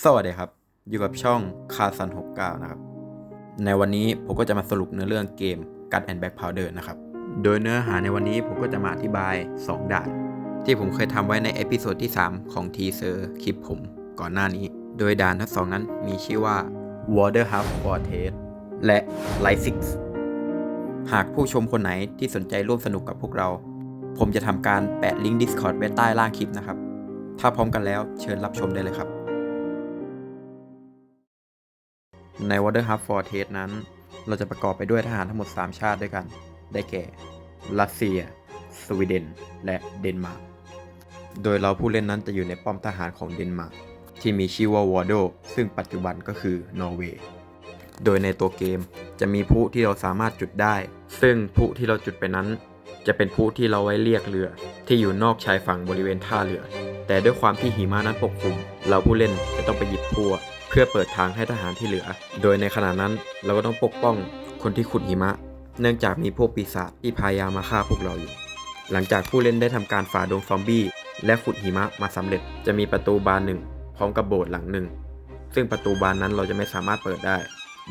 สวัสดีครับ อยู่กับช่องคาซัน69 นะครับ ในวันนี้ผมก็จะมาสรุปเนื้อเรื่องเกม God and Back Powder นะครับ โดยเนื้อหาในวันนี้ผมก็จะมาอธิบาย 2 ด่าน ที่ผมเคยทำไว้ในเอพิโซดที่ 3 ของทีเซอร์คลิปผมก่อนหน้านี้ โดยด่านทั้งสองนั้นมีชื่อว่า Water Half Fortress และ Light Six หากผู้ชมคนไหนที่สนใจร่วมสนุกกับพวกเรา ผมจะทำการแปะลิงก์ Discord ไว้ใต้ล่างคลิปนะครับ ถ้าพร้อมกันแล้วเชิญรับชมได้เลยครับ ใน Water Hub Fortress นั้น เราจะประกอบไปด้วยทหารทั้งหมด 3 ชาติด้วยกัน ได้แก่ รัสเซีย สวีเดน และเดนมาร์ก โดยเราผู้เล่นนั้นจะอยู่ในป้อมทหารของเดนมาร์กที่มีชื่อว่าวอร์โดซึ่งปัจจุบันก็คือนอร์เวย์ โดยในตัวเกมจะมีพลุที่เราสามารถจุดได้ ซึ่งพลุที่เราจุดไปนั้น จะเป็นพลุที่เราไว้เรียกเรือ ที่อยู่นอกชายฝั่งบริเวณท่าเรือ แต่ด้วยความที่หิมะนั้นปกคลุม เราผู้เล่นจะต้องไปหยิบพว พื่อเปิดทางให้ทหารที่เหลือ โดยในขณะนั้นเราก็ต้องปกป้องคนที่ขุดหิมะ เนื่องจากมีพวกปีศาจที่พยายามมาฆ่าพวกเราอยู่ หลังจากผู้เล่นได้ทำการฝ่าดงซอมบี้ และขุดหิมะมาสำเร็จ จะมีประตูบานหนึ่งพร้อมกับโบสถ์หลังหนึ่ง ซึ่งประตูบานนั้นเราจะไม่สามารถเปิดได้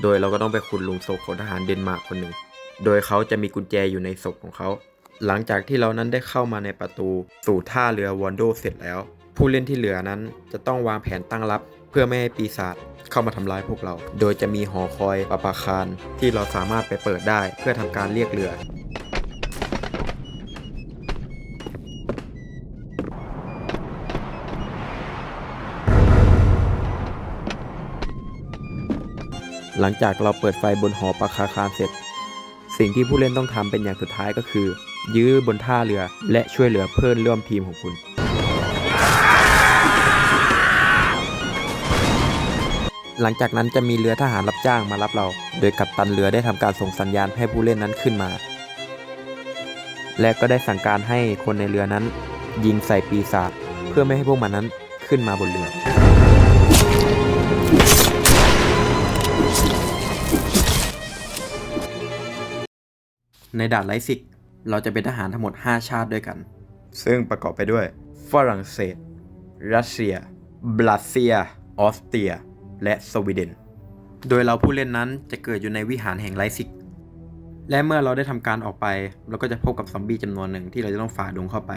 โดยเราก็ต้องไปขุดหลุมศพของทหารเดนมาร์กคนหนึ่ง โดยเขาจะมีกุญแจอยู่ในศพของเขา หลังจากที่เรานั้นได้เข้ามาในประตูสู่ท่าเรือวอนโดเสร็จแล้ว ผู้เล่นที่เหลือนั้นจะต้องวางแผนตั้งรับ เพื่อไม่ให้ปีศาจเข้ามาทำร้ายพวกเรา โดยจะมีหอคอยปราปาคารที่เราสามารถไปเปิดได้เพื่อทำการเรียกเรือ หลังจากเราเปิดไฟบนหอปราคาคารเสร็จ สิ่งที่ผู้เล่นต้องทำเป็นอย่างสุดท้ายก็คือ ยื้อบนท่าเรือและช่วยเหลือเพื่อนร่วมทีมของคุณ หลังจากนั้นจะมีเรือทหารรับจ้างมารับเรา โดยกัปตันเรือได้ทำการส่งสัญญาณให้ผู้เล่นนั้นขึ้นมา และก็ได้สั่งการให้คนในเรือนั้น ยิงใส่ปีศาจเพื่อไม่ให้พวกมันนั้นขึ้นมาบนเรือ ในด่านไลซิก เราจะเป็นทหารทั้งหมด 5 ชาติด้วยกัน ซึ่งประกอบไปด้วย ฝรั่งเศส รัสเซีย บราเซียออสเตรีย และสวีเดน โดยเราผู้เล่นนั้นจะเกิดอยู่ในวิหารแห่งไลซิก และเมื่อเราได้ทำการออกไป เราก็จะพบกับซอมบี้จำนวนหนึ่งที่เราจะต้องฝ่าดงเข้าไป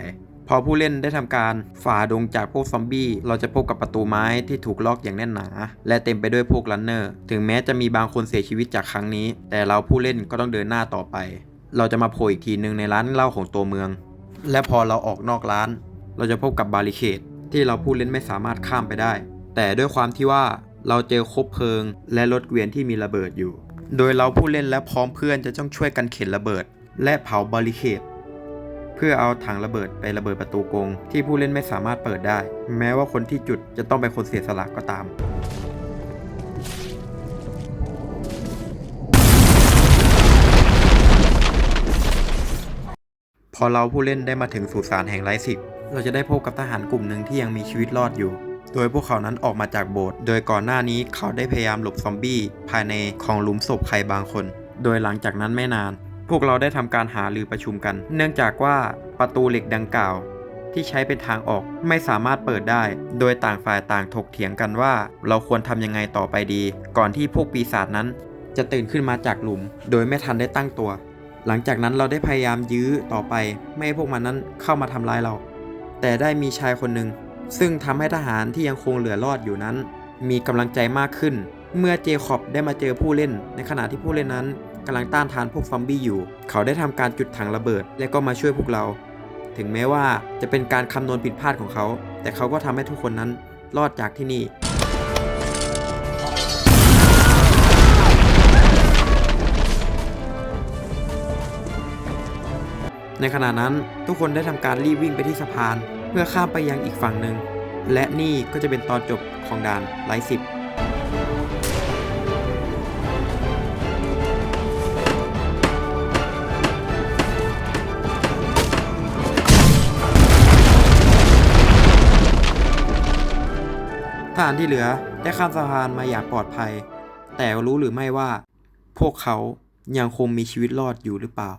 พอผู้เล่นได้ทำการฝ่าดงจากพวกซอมบี้ เราจะพบกับประตูไม้ที่ถูกล็อกอย่างแน่นหนา และเต็มไปด้วยพวกรันเนอร์ ถึงแม้จะมีบางคนเสียชีวิตจากครั้งนี้ แต่เราผู้เล่นก็ต้องเดินหน้าต่อไป เราจะมาโผล่อีกทีหนึ่งในร้านเหล้าของตัวเมือง และพอเราออกนอกร้าน เราจะพบกับบาริเคดที่เราผู้เล่นไม่สามารถข้ามไปได้ แต่ด้วยความที่ว่า เราเจอคบเพลิง และรถเกวียนที่มีระเบิดอยู่ โดยเราผู้เล่นและพร้อมเพื่อนจะต้องช่วยกันเข็นระเบิด และเผาบาริเคดเพื่อเอาถังระเบิดไประเบิดประตูกง ที่ผู้เล่นไม่สามารถเปิดได้ แม้ว่าคนที่จุดจะต้องเป็นคนเสียสละก็ตามพอเราผู้เล่นได้มาถึงสุสานแห่งไร้สิกเราจะได้พบกับทหารกลุ่มหนึ่งที่ยังมีชีวิตรอดอยู่ โดยพวกเขานั้นออกมาจากโบสถ์โดยก่อนหน้านี้เขาได้พยายามหลบซอมบี้ภายในของหลุมศพใครบางคน โดยหลังจากนั้นไม่นาน พวกเราได้ทำการหารือประชุมกัน เนื่องจากว่าประตูเหล็กดังกล่าว ที่ใช้เป็นทางออกไม่สามารถเปิดได้ โดยต่างฝ่ายต่างถกเถียงกันว่า เราควรทำยังไงต่อไปดี ก่อนที่พวกปีศาจนั้น จะตื่นขึ้นมาจากหลุม โดยไม่ทันได้ตั้งตัว หลังจากนั้นเราได้พยายามยื้อต่อไป ไม่ให้พวกมันนั้นเข้ามาทำร้ายเรา แต่ได้มีชายคนหนึ่ง ซึ่งทำให้ทหารที่ยังคงเหลือรอดอยู่นั้น มีกำลังใจมากขึ้น เมื่อเจคอบได้มาเจอผู้เล่น ในขณะที่ผู้เล่นนั้นกำลังต้านทานพวกซอมบี้อยู่ เขาได้ทำการจุดถังระเบิด และก็มาช่วยพวกเรา ถึงแม้ว่าจะเป็นการคำนวณผิดพลาดของเขา แต่เขาก็ทำให้ทุกคนนั้นรอดจากที่นี่ ในขณะนั้นทุกคนได้ทำการรีบวิ่งไปที่สะพาน พื่อข้ามไปยังอีกฝั่งหนึ่ง และนี่ก็จะเป็นตอนจบของด่านไลสิบทหารที่เหลือได้ข้ามสะพานมาอย่างปลอดภัย แต่รู้หรือไม่ว่า พวกเขายังคงมีชีวิตรอดอยู่หรือเปล่า